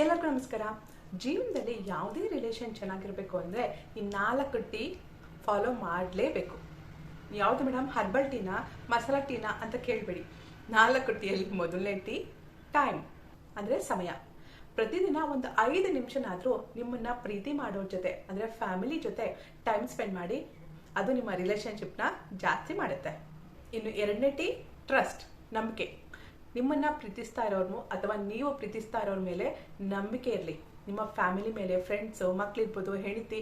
ಎಲ್ಲರಿಗೂ ನಮಸ್ಕಾರ. ಜೀವನದಲ್ಲಿ ಯಾವುದೇ ರಿಲೇಷನ್ ಚೆನ್ನಾಗಿರಬೇಕು ಅಂದರೆ ಈ ನಾಲ್ಕು ಟೀ ಫಾಲೋ ಮಾಡಲೇಬೇಕು. ಯಾವುದು ಮೇಡಮ್ ಹರ್ಬಲ್ ಟೀನಾ ಮಸಾಲ ಟೀನಾ ಅಂತ ಕೇಳಬೇಡಿ. ನಾಲ್ಕು ಟೀಯಲ್ಲಿ ಮೊದಲನೇ ಟೀ ಟೈಮ್ ಅಂದರೆ ಸಮಯ. ಪ್ರತಿದಿನ ಒಂದು ಐದು ನಿಮಿಷನಾದರೂ ನಿಮ್ಮನ್ನ ಪ್ರೀತಿ ಮಾಡೋರ ಜೊತೆ, ಅಂದರೆ ಫ್ಯಾಮಿಲಿ ಜೊತೆ ಟೈಮ್ ಸ್ಪೆಂಡ್ ಮಾಡಿ, ಅದು ನಿಮ್ಮ ರಿಲೇಷನ್ಶಿಪ್ನ ಜಾಸ್ತಿ ಮಾಡುತ್ತೆ. ಇನ್ನು ಎರಡನೇ ಟೀ ಟ್ರಸ್ಟ್ ನಂಬಿಕೆ. ನಿಮ್ಮನ್ನ ಪ್ರೀತಿಸ್ತಾ ಇರೋರ್ನು ಅಥವಾ ನೀವು ಪ್ರೀತಿಸ್ತಾ ಇರೋರ ಮೇಲೆ ನಂಬಿಕೆ ಇರಲಿ. ನಿಮ್ಮ ಫ್ಯಾಮಿಲಿ ಮೇಲೆ ಫ್ರೆಂಡ್ಸು ಮಕ್ಳಿರ್ಬೋದು, ಹೆಂಡತಿ,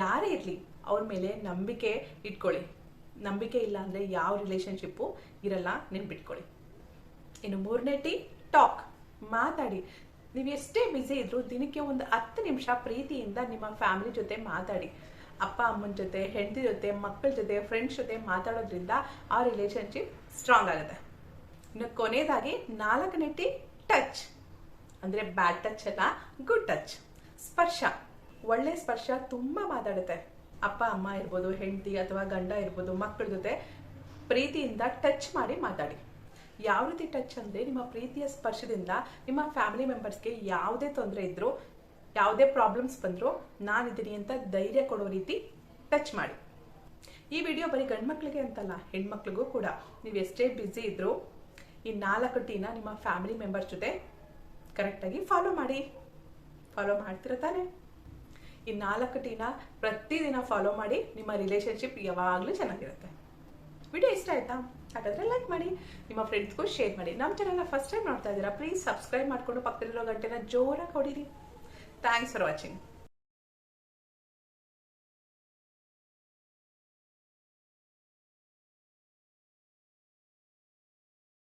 ಯಾರೇ ಇರಲಿ, ಅವ್ರ ಮೇಲೆ ನಂಬಿಕೆ ಇಟ್ಕೊಳ್ಳಿ. ನಂಬಿಕೆ ಇಲ್ಲ ಅಂದರೆ ಯಾವ ರಿಲೇಷನ್ಶಿಪ್ಪು ಇರಲ್ಲ ನೆನ್ಪಿಟ್ಕೊಳ್ಳಿ ಇನ್ನು ಮೂರನೇ ಟಿ ಟಾಕ್ ಮಾತಾಡಿ. ನೀವು ಎಷ್ಟೇ ಬ್ಯುಸಿ ಇದ್ರೂ ದಿನಕ್ಕೆ ಒಂದು ಹತ್ತು ನಿಮಿಷ ಪ್ರೀತಿಯಿಂದ ನಿಮ್ಮ ಫ್ಯಾಮಿಲಿ ಜೊತೆ ಮಾತಾಡಿ. ಅಪ್ಪ, ಅಮ್ಮನ ಜೊತೆ, ಹೆಂಡತಿ ಜೊತೆ ಮಕ್ಕಳ ಜೊತೆ ಫ್ರೆಂಡ್ಸ್ ಜೊತೆ ಮಾತಾಡೋದ್ರಿಂದ ಆ ರಿಲೇಷನ್ಶಿಪ್ ಸ್ಟ್ರಾಂಗ್ ಆಗುತ್ತೆ. ಇನ್ನು ಕೊನೆಯದಾಗಿ ನಾಲ್ಕನೇ ಟಿ ಟಚ್ ಅಂದರೆ ಬ್ಯಾಡ್ ಟಚ್ ಅಲ್ಲ ಗುಡ್ ಟಚ್ ಸ್ಪರ್ಶ. ಒಳ್ಳೆ ಸ್ಪರ್ಶ ತುಂಬ ಮಾತಾಡುತ್ತೆ. ಅಪ್ಪ, ಅಮ್ಮ ಇರ್ಬೋದು, ಹೆಂಡತಿ ಅಥವಾ ಗಂಡ ಇರ್ಬೋದು ಮಕ್ಕಳ ಜೊತೆ ಪ್ರೀತಿಯಿಂದ ಟಚ್ ಮಾಡಿ ಮಾತಾಡಿ. ಯಾವ ರೀತಿ ಟಚ್ ಅಂದರೆ ನಿಮ್ಮ ಪ್ರೀತಿಯ ಸ್ಪರ್ಶದಿಂದ ನಿಮ್ಮ ಫ್ಯಾಮಿಲಿ ಮೆಂಬರ್ಸ್ಗೆ ಯಾವುದೇ ತೊಂದರೆ ಇದ್ದರೂ ಯಾವುದೇ ಪ್ರಾಬ್ಲಮ್ಸ್ ಬಂದರೂ ನಾನಿದ್ದೀನಿ ಅಂತ ಧೈರ್ಯ ಕೊಡೋ ರೀತಿ ಟಚ್ ಮಾಡಿ. ಈ ವಿಡಿಯೋ ಬರೀ ಗಂಡು ಮಕ್ಕಳಿಗೆ ಅಂತಲ್ಲ, ಹೆಣ್ಮಕ್ಳಿಗೂ ಕೂಡ. ನೀವು ಎಷ್ಟೇ ಬ್ಯುಸಿ ಇದ್ರೂ ಈ ನಾಲ್ಕು ಟೀನ ನಿಮ್ಮ ಫ್ಯಾಮಿಲಿ ಮೆಂಬರ್ಸ್ ಜೊತೆ ಕರೆಕ್ಟಾಗಿ ಫಾಲೋ ಮಾಡಿ. ಫಾಲೋ ಮಾಡ್ತಿರ ತಾನೆ? ಈ ನಾಲ್ಕು ಟೀನ ಪ್ರತಿದಿನ ಫಾಲೋ ಮಾಡಿ ನಿಮ್ಮ ರಿಲೇಶನ್ಶಿಪ್ ಯಾವಾಗಲೂ ಚೆನ್ನಾಗಿರುತ್ತೆ. ವಿಡಿಯೋ ಇಷ್ಟ ಆಯ್ತಾ? ಹಾಗಾದರೆ ಲೈಕ್ ಮಾಡಿ, ನಿಮ್ಮ ಫ್ರೆಂಡ್ಸ್ಗೂ ಶೇರ್ ಮಾಡಿ. ನಮ್ಮ ಚಾನಲ್ನ ಫಸ್ಟ್ ಟೈಮ್ ನೋಡ್ತಾ ಇದ್ದೀರಾ ಪ್ಲೀಸ್ ಸಬ್ಸ್ಕ್ರೈಬ್ ಮಾಡಿಕೊಂಡು ಪಕ್ಕದಲ್ಲಿರೋ ಗಂಟೆನ ಜೋರಾಗಿ ಹೊಡೀರಿ ಥ್ಯಾಂಕ್ಸ್ ಫಾರ್ ವಾಚಿಂಗ್